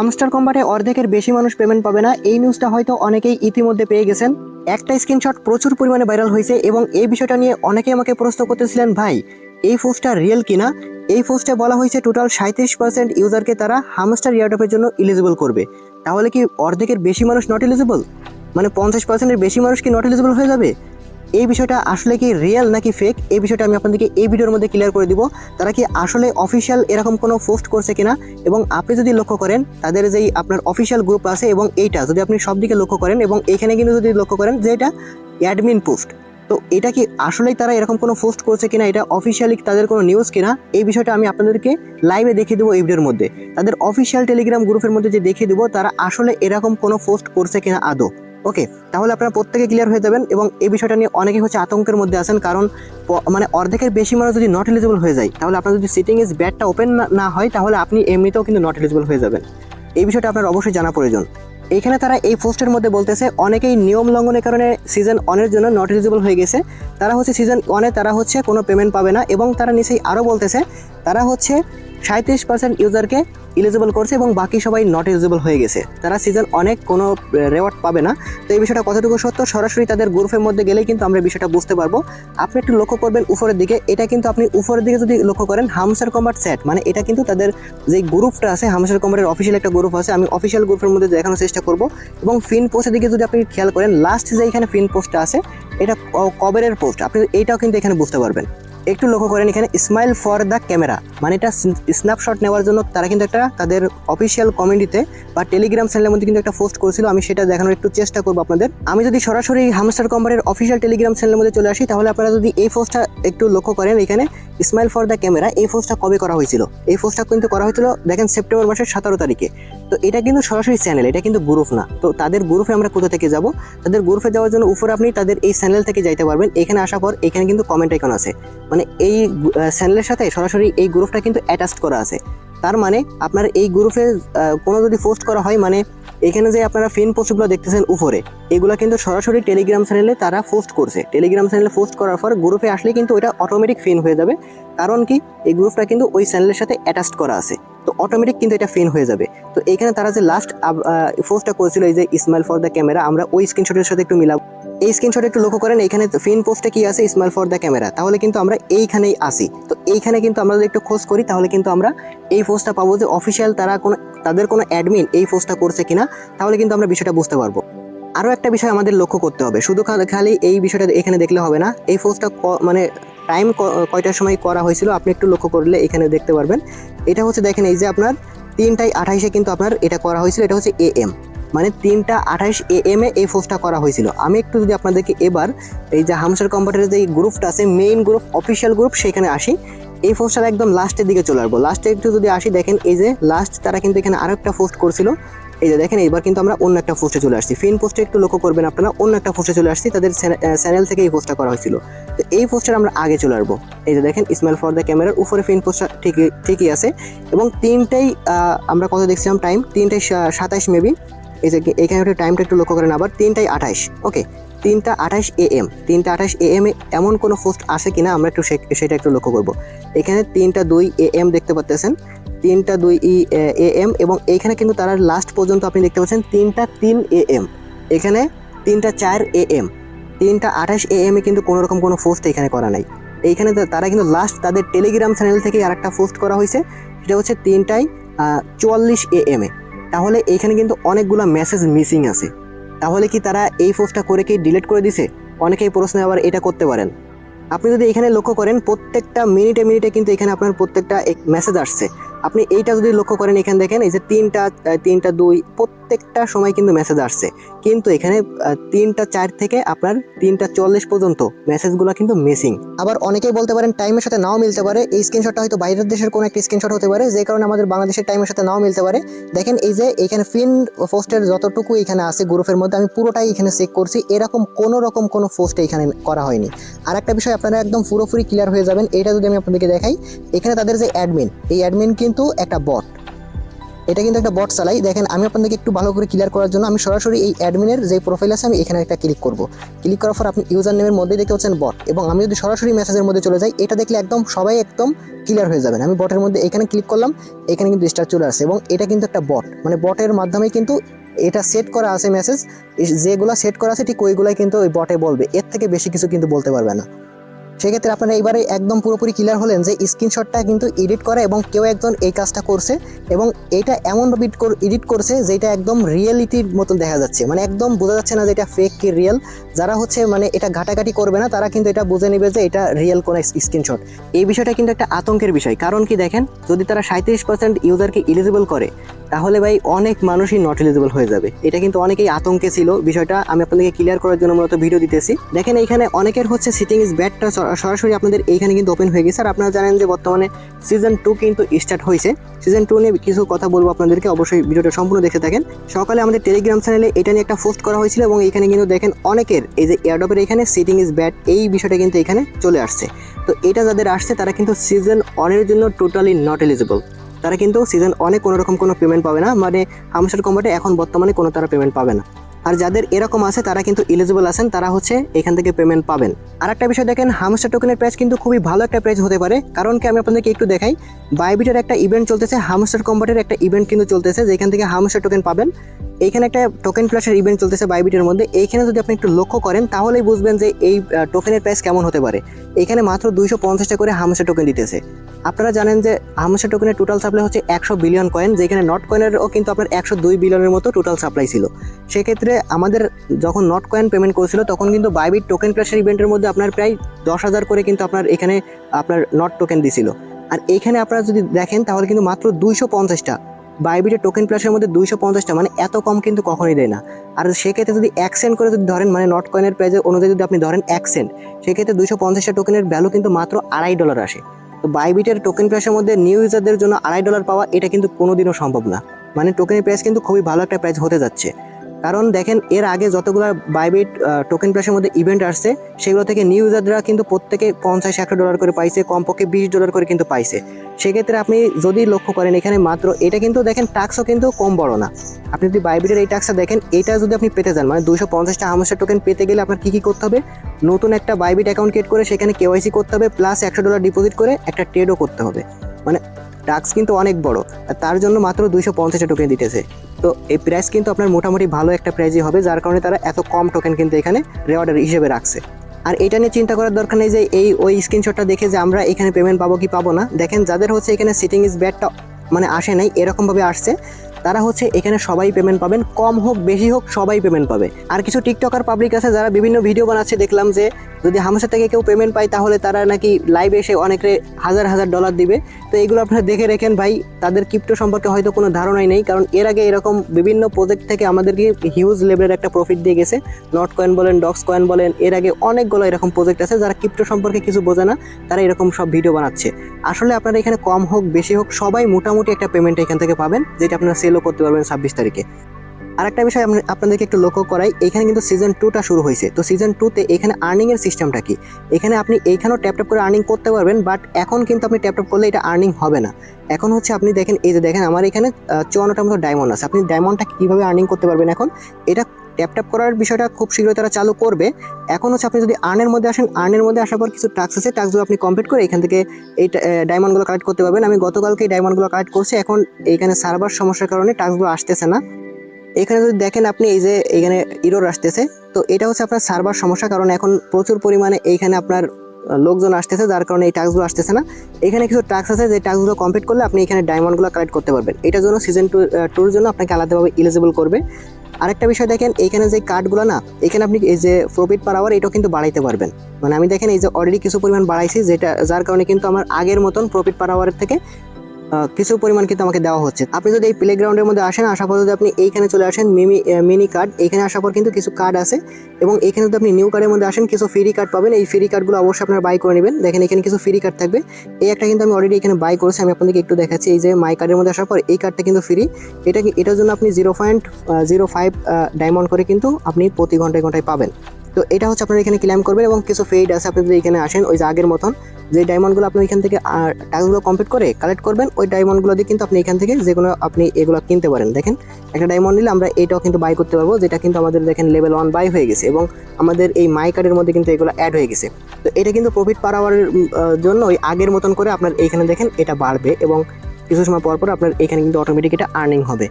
Hamster কম্বাটে অর্ধেকের বেশি মানুষ পেমেন্ট পাবে না। এই নিউজটা হয়তো অনেকেই ইতিমধ্যে পেয়ে গেছেন। একটা স্ক্রিনশট প্রচুর পরিমাণে ভাইরাল হয়েছে এবং এই বিষয়টা নিয়ে অনেকেই আমাকে প্রশ্ন করতেছিলেন, ভাই, এই পোস্টটা রিয়েল কিনা? এই পোস্টে বলা হয়েছে টোটাল সাঁত্রিশ পার্সেন্ট ইউজারকে তারা হামস্টার ইয়ারডপের জন্য ইলিজিবল করবে। তাহলে কি অর্ধেকের বেশি মানুষ নট এলিজিবল মানে পঞ্চাশ পার্সেন্টের বেশি মানুষ কি নট এলিজিবল হয়ে যাবে? এই বিষয়টা আসলে কি রিয়েল নাকি ফেক এই বিষয়টা আমি আপনাদেরকে এই ভিডিওর মধ্যে ক্লিয়ার করে দিব। তারা কি আসলে অফিসিয়াল এরকম কোনো পোস্ট করছে কিনা? এবং আপনি যদি লক্ষ্য করেন, তাদের যেই আপনার অফিসিয়াল গ্রুপ আছে এবং এইটা, যদি আপনি সব দিকে লক্ষ্য করেন এবং এখানে কিন্তু যদি লক্ষ্য করেন যে এটা অ্যাডমিন পোস্ট তো এটা কি আসলেই তারা এরকম কোনো পোস্ট করছে কিনা? এটা অফিসিয়ালি তাদের কোনো নিউজ কিনা? এই বিষয়টা আমি আপনাদেরকে লাইভে দেখিয়ে দেবো এই ভিডিওর মধ্যে। তাদের অফিসিয়াল টেলিগ্রাম গ্রুপের মধ্যে যে দেখিয়ে দেবো, তারা আসলে এরকম কোনো পোস্ট করছে কিনা আদৌ? ওকে তাহলে আপনারা প্রত্যেকে ক্লিয়ার হয়ে যাবেন এবং এই বিষয়টা নিয়ে অনেকেই হচ্ছে আতঙ্কের মধ্যে আছেন কারণ মানে অর্ধেকের বেশি মানুষ যদি নট এলিজিবল হয়ে যায়, তাহলে আপনার যদি সিটিং ইজ ব্যাটটা ওপেন না হয়, তাহলে আপনি এমনিতেও কিন্তু নট এলিজিবল হয়ে যাবেন। এই বিষয়টা আপনার অবশ্যই জানা প্রয়োজন। এইখানে তারা এই পোস্টের মধ্যে বলতেছে, অনেকেই নিয়ম লঙ্ঘনের কারণে সিজন ওয়ানের জন্য নট এলিজিবল হয়ে গেছে। তারা হচ্ছে সিজন ওয়ানে তারা হচ্ছে কোনো পেমেন্ট পাবে না এবং তারা নিচেই আরও বলতেছে, তারা হচ্ছে সাঁত্রিশ পার্সেন্ট ইউজারকে ইলিজিবল করছে এবং বাকি সবাই নট এলিজিবল হয়ে গেছে। তারা সিজন অনেক কোনো রেওয়ার্ড পাবে না। তো এই বিষয়টা কতটুকু সত্য? সরাসরি তাদের গ্রুপের মধ্যে গেলেই কিন্তু আমরা বিষয়টা বুঝতে পারব। আপনি একটু লক্ষ্য করবেন উপরের দিকে। এটা কিন্তু আপনি উপরের দিকে যদি লক্ষ্য করেন হামসার কম্বাট সেট মানে এটা কিন্তু তাদের যে গ্রুপটা আছে হামসার কম্বাটের অফিসিয়াল একটা গ্রুপ আছে। আমি অফিসিয়াল গ্রুপের মধ্যে দেখানোর চেষ্টা করব। এবং ফিন পোস্টের দিকে যদি আপনি খেয়াল করেন লাস্ট যে এখানে ফিন পোস্টটা আছে, এটা কবেরের পোস্ট আপনি এইটাও কিন্তু এখানে বুঝতে পারবেন। একটু লক্ষ্য করেন, এখানে স্মাইল ফর দ্য ক্যামেরা মানে এটা স্ন্যাপশট নেওয়ার জন্য তারা কিন্তু একটা তাদের অফিসিয়াল কমিউনিটিতে বা টেলিগ্রাম চ্যানেলের মধ্যে কিন্তু একটা পোস্ট করেছিল, আমি সেটা দেখানোর একটু চেষ্টা করব আপনাদের। আমি যদি সরাসরি হামস্টার কোম্পানির অফিসিয়াল টেলিগ্রাম চ্যানেলের মধ্যে চলে আসি, তাহলে আপনারা যদি এই পোস্টটা একটু লক্ষ্য করেন, এখানে স্মাইল ফর দ্য ক্যামেরা এই পোস্টটা কবে করা হয়েছিল? এই পোস্টটা কিন্তু করা হয়েছিল, দেখেন সেপ্টেম্বর মাসের সতেরো তারিখে। তো এটা কিন্তু সরাসরি চ্যানেল, এটা কিন্তু গ্রুপ না। তো তাদের গ্রুপে আমরা কোথা থেকে যাব? তাদের গ্রুপে যাওয়ার জন্য উপরে আপনি তাদের এই চ্যানেল থেকে যাইতে পারবেন। এখানে আসার পর এখানে কিন্তু কমেন্ট আইকন আছে। মানে এই চ্যানেলের সাথে সরাসরি এই গ্রুপটা কিন্তু অ্যাটাচ করা আছে। তার মানে আপনার এই গ্রুপে কোনো যদি পোস্ট করা হয় মানে এখানে যে আপনারা ফিন পোস্টগুলো দেখতেছেন উপরে, এগুলো কিন্তু সরাসরি টেলিগ্রাম চ্যানেলে তারা পোস্ট করছে। টেলিগ্রাম চ্যানেলে পোস্ট করার পর গ্রুপে আসলে কিন্তু ওটা অটোমেটিক ফিন হয়ে যাবে। কারণ কি? এই গ্রুপটা কিন্তু ওই চ্যানেলের সাথে অ্যাটাচ করা আছে। তো অটোমেটিক কিন্তু এটা ফেন হয়ে যাবে। তো এখানে তারা যে লাস্ট পোস্টটা করেছিল এই যে স্মাইল ফর দ্য ক্যামেরা আমরা ওই স্ক্রিনশটের সাথে একটু মিলাবো। এই স্ক্রিনশট একটু লক্ষ্য করেন, এখানে ফিন পোস্টে কি আছে? স্মাইল ফর দ্য ক্যামেরা তাহলে কিন্তু আমরা এইখানেই আসি। তো এইখানে কিন্তু আমরা যদি একটু খোঁজ করি, তাহলে কিন্তু আমরা এই পোস্টটা পাবো যে অফিসিয়াল তারা কোনো, তাদের কোনো অ্যাডমিন এই পোস্টটা করছে কিনা, তাহলে কিন্তু আমরা বিষয়টা বুঝতে পারব। আরও একটা বিষয় আমাদের লক্ষ্য করতে হবে। শুধু খালি এই বিষয়টা এখানে দেখলে হবে না। এই পোস্টটা মানে টাইম কয়টার সময় করা হয়েছিল আপনি একটু লক্ষ্য করলে এখানে দেখতে পারবেন। এটা হচ্ছে দেখেন এই যে আপনার তিনটায় আঠাইশে কিন্তু আপনার এটা করা হয়েছিল, এটা হচ্ছে এ এম। মানে তিনটা আঠাইশ এ এম এ এই পোস্টটা করা হয়েছিল। আমি একটু যদি আপনাদেরকে এবার এই যে হামসার কম্পিউটারের যে গ্রুপটা আছে মেইন গ্রুপ অফিসিয়াল গ্রুপ সেখানে আসি। এই পোস্টটা একদম লাস্টের দিকে চলে আসব। লাস্টে একটু যদি আসি, দেখেন এই যে লাস্ট তারা কিন্তু এখানে আরও একটা পোস্ট করছিল। এই যে দেখেন এবার কিন্তু আমরা অন্য একটা পোস্টে চলে আসছি। ফিন পোস্টে একটু লক্ষ্য করবেন আপনারা, অন্য একটা পোস্টে চলে আসছি। তাদের চ্যানেল থেকে এই পোস্টটা করা হয়েছিল। তো এই পোস্টার আমরা আগে চলে আসব। এই যে দেখেন ইসমাইল ফর দ্য ক্যামেরার উপরে ফিন পোস্টটা ঠিকই ঠিকই আছে। এবং তিনটাই আমরা কত দেখছিলাম? টাইম তিনটাই সাতাইশ মেবি এই যে এখানে একটা টাইমটা একটু লক্ষ্য করেন আবার। তিনটাই আঠাইশ ওকে তিনটা আঠাইশ এ এম তিনটা আঠাইশ এ এম এমন কোনো পোস্ট আছে কিনা আমরা একটু সেটা একটু লক্ষ্য করব। এখানে তিনটা দুই এ এম দেখতে পাচ্ছেন তিনটা দুই ই, এ এম এবং এইখানে কিন্তু তারা লাস্ট পর্যন্ত আপনি দেখতে পাচ্ছেন তিনটা তিন এ, এম। এখানে তিনটা চার এ, এম। তিনটা আঠাশ এ, এম কিন্তু কোনো রকম কোনো পোস্ট এখানে করা নাই। এইখানে তারা কিন্তু লাস্ট তাদের টেলিগ্রাম চ্যানেল থেকে আরেকটা পোস্ট করা হয়েছে। সেটা হচ্ছে তিনটায় চুয়াল্লিশ এ, এম তাহলে এইখানে কিন্তু অনেকগুলো মেসেজ মিসিং আছে। তাহলে কি তারা এই পোস্টটা করে কি ডিলিট করে দিছে? অনেকেই প্রশ্ন আবার এটা করতে পারেন। আপনি যদি এখানে লক্ষ্য করেন, প্রত্যেকটা মিনিটে মিনিটে কিন্তু এখানে আপনার প্রত্যেকটা মেসেজ আসছে। আপনি এইটা যদি লক্ষ্য করেন এখানে দেখেন, এই যে তিনটা তিনটা, দুই, প্রত্যেকটা সময় কিন্তু মেসেজ আসছে। কিন্তু এখানে তিনটা, চার থেকে আপনার তিনটা, চল্লিশ পর্যন্ত মেসেজগুলো কিন্তু মিসিং আবার অনেকেই বলতে পারেন টাইমের সাথে নাও মিলতে পারে। এই স্ক্রিনশটটা হয়তো বাইরের দেশের কোনো একটা স্ক্রিনশট হতে পারে, যে কারণে আমাদের বাংলাদেশের টাইমের সাথে নাও মিলতে পারে। দেখেন এই যে এখানে ফিন পোস্টের যতটুকু এখানে আছে গ্রুপের মধ্যে, আমি পুরোটাই এখানে চেক করছি। এরকম কোনো রকম কোনো পোস্ট এখানে করা হয়নি। আর একটা বিষয়, আপনারা একদম পুরোপুরি ক্লিয়ার হয়ে যাবেন। এটা যদি আমি আপনাদেরকে দেখাই, এখানে তাদের যে অ্যাডমিন এই অ্যাডমিন কিন্তু একটা বট এটা কিন্তু একটা বট চালাই। দেখেন, আমি আপনাদেরকে একটু ভালো করে ক্লিয়ার করার জন্য আমি সরাসরি এই অ্যাডমিনের যে প্রোফাইল আছে, আমি এখানে একটা ক্লিক করব। ক্লিক করার পর আপনি ইউজার নেমের মধ্যে দেখতে পাচ্ছেন বট এবং আমি যদি সরাসরি মেসেজের মধ্যে চলে যাই, এটা দেখলে একদম সবাই একদম ক্লিয়ার হয়ে যাবেন। আমি বটের মধ্যে এখানে ক্লিক করলাম, এখানে কিন্তু স্টার চলে আসছে। এবং এটা কিন্তু একটা বট মানে বটের মাধ্যমে কিন্তু এটা সেট করা আছে মেসেজ যেগুলো সেট করা আছে, ঠিক ওইগুলাই কিন্তু ওই বটে বলবে। এর থেকে বেশি কিছু কিন্তু বলতে পারবে না। সেক্ষেত্রে আপনারা এবারে একদম পুরোপুরি ক্লিয়ার হলেন যে স্ক্রিনশটটা কিন্তু এডিট করা এবং কেউ একজন এই কাজটা করছে এবং এটা এমনভাবে এডিট করছে যেটা একদম রিয়েলিটির মতন দেখা যাচ্ছে। মানে একদম বোঝা যাচ্ছে না যে এটা ফেক কি রিয়েল যারা হচ্ছে মানে এটা ঘাটাঘাটি করবে না, তারা কিন্তু এটা বুঝে নেবে যে এটা রিয়েল কোনো স্ক্রিনশট এই বিষয়টা কিন্তু একটা আতঙ্কের বিষয়। কারণ কি দেখেন, যদি তারা সাঁত্রিশ পার্সেন্ট ইউজারকে ইলিজিবল করে তাহলে ভাই অনেক মানুষই নট এলিজিবল হয়ে যাবে। এটা কিন্তু অনেকেই আতঙ্কে ছিল। বিষয়টা আমি আপনাদেরকে ক্লিয়ার করার জন্য মূলত ভিডিও দিতেছি। দেখেন এইখানে অনেকের হচ্ছে সিটিং ইজ ব্যাডটা সরাসরি আপনাদের এইখানে কিন্তু ওপেন হয়ে গেছে। আর আপনারা জানেন যে বর্তমানে সিজন টু কিন্তু স্টার্ট হয়েছে। সিজন টু নিয়ে কিছু কথা বলব আপনাদেরকে। অবশ্যই ভিডিওটা সম্পূর্ণ দেখে থাকেন। সকালে আমাদের টেলিগ্রাম চ্যানেলে এটা নিয়ে একটা পোস্ট করা হয়েছিল এবং এখানে কিন্তু দেখেন অনেকের এই যে এয়ারডপের এখানে সিটিং ইজ ব্যাড এই বিষয়টা কিন্তু এখানে চলে আসছে। তো এটা যাদের আসছে তারা কিন্তু সিজন ওয়ানের জন্য টোটালি নট এলিজিবল তারা কিন্তু সিজন অনেক কোনো রকম কোনো পেমেন্ট পাবে না। মানে হামস্টার কম্বাটে এখন বর্তমানে কোনো তারা পেমেন্ট পাবে না। আর যাদের এরকম আছে, তারা কিন্তু এলিজিবল আছেন, তারা হচ্ছে এখান থেকে পেমেন্ট পাবেন। আর একটা বিষয় দেখেন হামস্টার টোকেনের প্রাইস কিন্তু খুবই ভালো একটা প্রাইস হতে পারে। কারণ কি, আমি আপনাদেরকে একটু দেখাই বাইবিটের একটা ইভেন্ট চলতেছে হামস্টার কম্বাটের একটা ইভেন্ট কিন্তু চলতেছে, যেখান থেকে হামস্টার টোকেন পাবেন। এইখানে একটা টোকেন প্লাসের ইভেন্ট চলতেছে বাইবিটের মধ্যে। এইখানে যদি আপনি একটু লক্ষ্য করেন, তাহলেই বুঝবেন যে এই টোকেনের প্রাইস কেমন হতে পারে। এখানে মাত্র দুইশো পঞ্চাশটা করে হামস্টার টোকেন দিতেছে। আপনারা জানেন যে হামস্টার টোকেনের টোটাল সাপ্লাই হচ্ছে একশো বিলিয়ন কয়েন যেখানে নট কয়েনেরও কিন্তু আপনার একশো দুই বিলিয়নের মতো টোটাল সাপ্লাই ছিল। সেক্ষেত্রে আমাদের যখন নট কয়েন পেমেন্ট করেছিল, তখন কিন্তু বাইবিট টোকেন প্লাসের ইভেন্টের মধ্যে আপনার প্রায় দশ হাজার করে কিন্তু আপনার এখানে আপনার নট টোকেন দিছিল। আর এইখানে আপনারা যদি দেখেন, তাহলে কিন্তু মাত্র দুইশো পঞ্চাশটা বাইবিটের টোকেন প্লাসের মধ্যে দুইশো পঞ্চাশটা মানে এত কম কিন্তু কখনোই দেয় না। আর সেক্ষেত্রে যদি এক সেন্ট করে যদি ধরেন মানে নট কয়েনের প্রাইজের অনুযায়ী যদি আপনি ধরেন এক সেন্ট সেক্ষেত্রে দুইশো পঞ্চাশটা টোকেনের ভ্যালু কিন্তু মাত্র আড়াই ডলার আসে। তো বাইবিটের টোকেন প্রাইসের মধ্যে নিউ ইউজারদের জন্য আড়াই ডলার পাওয়া, এটা কিন্তু কোনোদিনও সম্ভব না। মানে টোকেনের প্রাইস কিন্তু খুবই ভালো একটা প্রাইস হতে যাচ্ছে। কারণ দেখেন, এর আগে যতগুলো বাইবিট টোকেন প্রাইসের মধ্যে ইভেন্ট আসছে, সেগুলো থেকে নিউ ইউজাররা কিন্তু প্রত্যেকে পঞ্চাশ একশো ডলার করে পাইছে, কমপক্ষে বিশ ডলার করে কিন্তু পাইছে। সেক্ষেত্রে আপনি যদি লক্ষ্য করেন এখানে মাত্র, এটা কিন্তু দেখেন টাক্সও কিন্তু কম বড় না। আপনি যদি বাইবিটের এই টাক্সটা দেখেন, এটা যদি আপনি পেতে যান মানে দুশো পঞ্চাশটা হামস্টার টোকেন পেতে গেলে আপনার কী কী করতে হবে? নতুন একটা বাইবিট অ্যাকাউন্ট ক্রিয়েট করে সেখানে কেওয়াইসি করতে হবে প্লাস একশো ডলার ডিপোজিট করে একটা ট্রেডও করতে হবে। মানে টাক্স কিন্তু অনেক বড়। আর তার জন্য মাত্র দুইশো পঞ্চাশটা টোকেন দিতেছে। তো এই প্রাইস কিন্তু আপনার মোটামুটি ভালো একটা প্রাইজই হবে, যার কারণে তারা এত কম টোকেন কিন্তু এখানে রেওয়ার্ডের হিসেবে রাখছে। আর এটা নিয়ে চিন্তা করার দরকার নেই যে এই ওই স্ক্রিনশটটা দেখে যে আমরা এখানে পেমেন্ট পাবো কি পাবো না। দেখেন যাদের হচ্ছে এখানে সিটিং ইজ ব্যাডটা মানে আসে নাই, এরকমভাবে আসছে। তারা হচ্ছে এখানে সবাই পেমেন্ট পাবেন, কম হোক, বেশি হোক, সবাই পেমেন্ট পাবে। আর কিছু টিকটকার পাবলিক আছে যারা বিভিন্ন ভিডিও বানাচ্ছে, দেখলাম যে যদি হামসা থেকে কেউ পেমেন্ট পায়, তাহলে তারা নাকি লাইভে এসে অনেকে হাজার হাজার ডলার দিবে। তো এগুলো আপনারা দেখে রেখেন ভাই, তাদের ক্রিপ্টো সম্পর্কে হয়তো কোনো ধারণাই নেই, কারণ এর আগে এরকম বিভিন্ন প্রজেক্ট থেকে আমাদেরকে হিউজ লেভেলের একটা প্রফিট দিয়ে গেছে। নট কয়েন বলেন ডক্স কয়েন বলেন, এর আগে অনেকগুলো এরকম প্রজেক্ট আছে যারা ক্রিপ্টো সম্পর্কে কিছু বোঝে না, তারা এরকম সব ভিডিও বানাচ্ছে। আসলে আপনারা এখানে কম হোক, বেশি হোক, সবাই মোটামুটি একটা পেমেন্ট এখান থেকে পাবেন, যেটা আপনারা সেলও করতে পারবেন ছাব্বিশ তারিখে। আর একটা বিষয় আপনাদেরকে একটু লক্ষ্য করাই, এখানে কিন্তু সিজন টুটা শুরু হয়েছে। তো সিজন টুতে এখানে আর্নিংয়ের সিস্টেমটা কি? এখানে আপনি এইখানেও ট্যাপ করে আর্নিং করতে পারবেন বাট এখন কিন্তু আপনি ট্যাপ করলে এটা আর্নিং হবে না। এখন হচ্ছে আপনি দেখেন, এই যে দেখেন, আমার এখানে চুয়ান্নটার মতো ডায়মন্ড আছে। আপনি ডায়মন্ডটা কীভাবে আর্নিং করতে পারবেন এখন? এটা ট্যাপ ট্যাপ করার বিষয়টা খুব শীঘ্রই তারা চালু করবে। এখন হচ্ছে আপনি যদি আর্নের মধ্যে আসেন আর্নের মধ্যে আসার পর কিছু টাস্ক আছে টাস্কগুলো আপনি কমপ্লিট করে এখান থেকে এই ডায়মন্ডগুলো কালেক্ট করতে পারবেন। আমি গতকালকে এই ডায়মন্ডগুলো কালেক্ট করছি, এখন এইখানে সার্ভার সমস্যার কারণে টাস্কগুলো আসতেছে না। এখানে যদি দেখেন আপনি এই যে এখানে ইরোর আসতেছে, তো এটা হচ্ছে আপনার সার্ভার সমস্যা, কারণ এখন প্রচুর পরিমাণে এইখানে আপনার লোকজন আসতেছে, যার কারণে এই টাস্কগুলো আসতেছে না। এখানে কিছু টাস্ক আছে, যে টাস্কগুলো কমপ্লিট করলে আপনি এখানে ডায়মন্ডগুলো কালেক্ট করতে পারবেন। এটার জন্য সিজন টু টুর জন্য আপনাকে আলাদাভাবে এলিজিবল করবে। আরেকটা বিষয় দেখেন, এইখানে যে কার্ডগুলো না, এখানে আপনি এই যে প্রফিট পার আওয়ার এটাও কিন্তু বাড়াইতে পারবেন। মানে আমি দেখেন এই যে অলরেডি কিছু পরিমাণ বাড়াইছি, যেটা, যার কারণে কিন্তু আমার আগের মতন প্রফিট পার আওয়ারের থেকে কিছু পরিমাণ কিন্তু আমাকে দেওয়া হচ্ছে। আপনি যদি এই প্লে গ্রাউন্ডের মধ্যে আসেন, আসার পর যদি আপনি এইখানে চলে আসেন মিমি মিনি কার্ড এইখানে আসার পর কিন্তু কিছু কার্ড আছে। এবং এখানে যদি আপনি নিউ কার্ডের মধ্যে আসেন, কিছু ফ্রি কার্ড পাবেন। এই ফ্রি কার্ডগুলো অবশ্যই আপনারা বাই করে নেবেন। দেখেন, এখানে কিছু ফ্রি কার্ড থাকবে। এই একটা কিন্তু আমি অলরেডি এখানে বাই করেছি। আমি আপনাদেরকে একটু দেখাচ্ছি। এই যে মাই কার্ডের মধ্যে আসার পর এই কার্ডটা কিন্তু ফ্রি এটা এটার জন্য আপনি zero point zero five diamond করে কিন্তু আপনি প্রতি ঘন্টায় ঘন্টায় পাবেন। তো এটা হচ্ছে আপনারা এখানে ক্লেম করবেন এবং কিছু ফেড আছে, আপনি যদি এখানে আসেন, ওই যে আগের মতন, যে ডায়মন্ডগুলো আপনি এখান থেকে টাকাগুলো কমপ্লিট করে কালেক্ট করবেন, ওই ডায়মন্ডগুলো দিয়ে কিন্তু আপনি এখান থেকে যেগুলো আপনি এগুলো কিনতে পারেন। দেখেন, একটা ডায়মন্ড নিলে আমরা এটাও কিন্তু বাই করতে পারব, যেটা কিন্তু আমাদের দেখেন লেভেল ওয়ান বাই হয়ে গেছে এবং আমাদের এই মাই কার্ডের মধ্যে কিন্তু এগুলো অ্যাড হয়ে গেছে। তো এটা কিন্তু প্রফিট পার আওয়ারের জন্য ওই আগের মতন করে আপনার এইখানে দেখেন এটা বাড়বে এবং কিছু সময় পর পর আপনার এখানে কিন্তু অটোমেটিক এটা আর্নিং হবে।